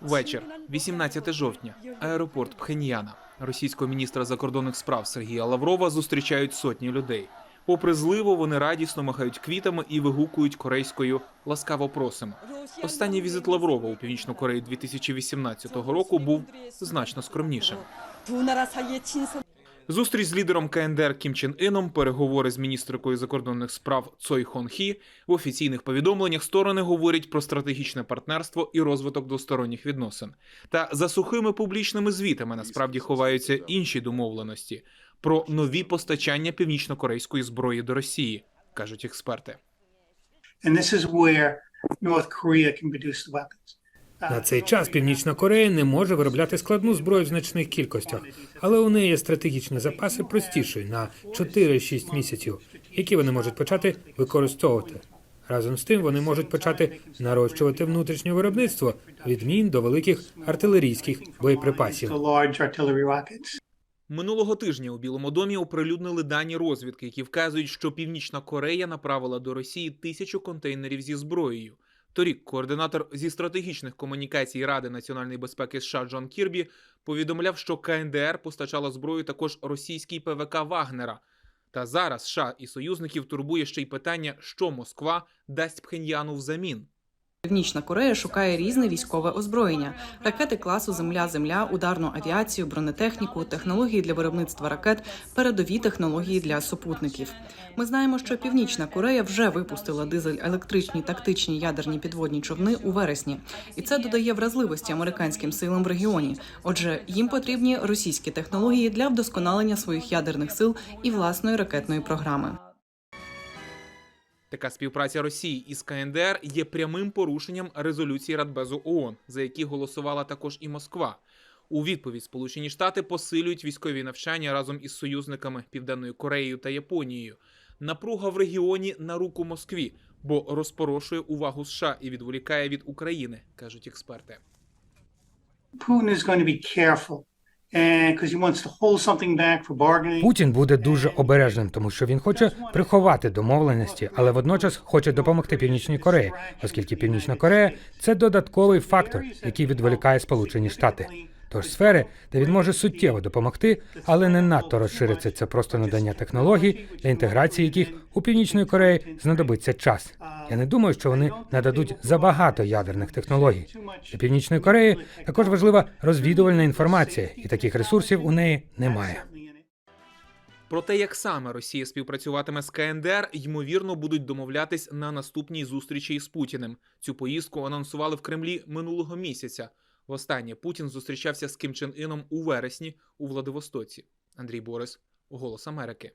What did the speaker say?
Вечір, 18 жовтня, аеропорт Пхеньяна. Російського міністра закордонних справ Сергія Лаврова зустрічають сотні людей. Попри зливу, вони радісно махають квітами і вигукують корейською ласкаво просимо. Останній візит Лаврова у Північну Корею 2018 року був значно скромнішим. Зустріч з лідером КНДР Кім Чен Іном, переговори з міністркою закордонних справ Цой Хон Хі в офіційних повідомленнях сторони говорять про стратегічне партнерство і розвиток двосторонніх відносин. Та за сухими публічними звітами насправді ховаються інші домовленості про нові постачання північно-корейської зброї до Росії, кажуть експерти. And this is where North Korea can produce weapons. На цей час Північна Корея не може виробляти складну зброю в значних кількостях, але у неї є стратегічні запаси простіші на 4-6 місяців, які вони можуть почати використовувати. Разом з тим вони можуть почати нарощувати внутрішнє виробництво від мін до великих артилерійських боєприпасів. Минулого тижня у Білому домі оприлюднили дані розвідки, які вказують, що Північна Корея направила до Росії тисячу контейнерів зі зброєю. Торік координатор зі стратегічних комунікацій Ради національної безпеки США Джон Кірбі повідомляв, що КНДР постачала зброю також російській ПВК Вагнера. Та зараз США і союзників турбує ще й питання, що Москва дасть Пхеньяну взамін. Північна Корея шукає різне військове озброєння: ракети класу Земля-Земля, ударну авіацію, бронетехніку, технології для виробництва ракет, передові технології для супутників. Ми знаємо, що Північна Корея вже випустила дизель-електричні тактичні ядерні підводні човни у вересні, і це додає вразливості американським силам в регіоні. Отже, їм потрібні російські технології для вдосконалення своїх ядерних сил і власної ракетної програми. Така співпраця Росії із КНДР є прямим порушенням резолюції Радбезу ООН, за які голосувала також і Москва. У відповідь Сполучені Штати посилюють військові навчання разом із союзниками Південною Кореєю та Японією. Напруга в регіоні на руку Москві, бо розпорошує увагу США і відволікає від України, кажуть експерти. Putin is going to be careful Путін буде дуже обережним, тому що він хоче приховати домовленості, але водночас хоче допомогти Північній Кореї, оскільки Північна Корея це додатковий фактор, який відволікає Сполучені Штати. Тож сфери, де він може суттєво допомогти, але не надто розшириться це просто надання технологій, для інтеграції яких у Північної Кореї знадобиться час. Я не думаю, що вони нададуть забагато ядерних технологій. Для Північної Кореї також важлива розвідувальна інформація, і таких ресурсів у неї немає. Про те, як саме Росія співпрацюватиме з КНДР, ймовірно, будуть домовлятись на наступній зустрічі із Путіним. Цю поїздку анонсували в Кремлі минулого місяця. Востаннє Путін зустрічався з Кім Чен Іном у вересні у Владивостоці. Андрій Борис, Голос Америки.